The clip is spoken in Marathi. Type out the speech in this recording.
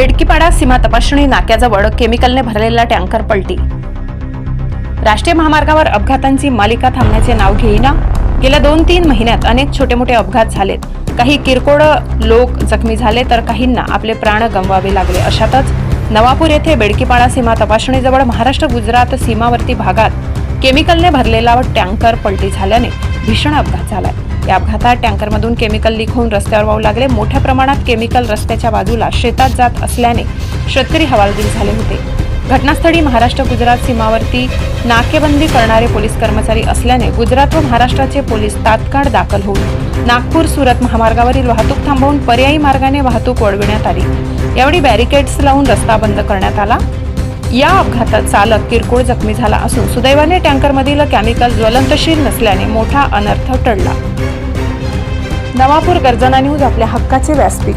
बेडकीपाडा सीमा तपासणी नाक्याजवळ केमिकलने भरलेला टँकर पलटी. राष्ट्रीय महामार्गावर अपघातांची मालिका थांबण्याचे नाव घेईना. गेल्या दोन तीन महिन्यात अनेक छोटे मोठे अपघात झालेत. काही किरकोळ लोक जखमी झाले तर काहींना आपले प्राण गमवावे लागले. अशातच नवापूर येथे बेडकीपाडा सीमा तपासणीजवळ महाराष्ट्र गुजरात सीमावर्ती भागात केमिकलने भरलेला टँकर पलटी झाल्याने भीषण अपघात झालाय. या अपघातात टँकरमधून केमिकल लीक होऊन रस्त्यावर वाहू लागले. मोठ्या प्रमाणात केमिकल रस्त्याच्या बाजूला शेतात जात असल्याने शेतकरी हवालदिल झाले होते. घटनास्थळी महाराष्ट्र गुजरात सीमावरती नाकेबंदी करणारे पोलीस कर्मचारी असल्याने गुजरात व महाराष्ट्राचे पोलीस तात्काळ दाखल होऊन नागपूर सुरत महामार्गावरील वाहतूक थांबवून पर्यायी मार्गाने वाहतूक वळविण्यात आली. यावेळी बॅरिकेड्स लावून रस्ता बंद करण्यात आला. या अपघातात चालक किरकोळ जखमी झाला असून सुदैवाने टँकरमधील केमिकल ज्वलंतशील नसल्याने मोठा अनर्थ टळला. नवापूर गर्जना न्यूज आपल्या हक्काचे व्यासपीठ.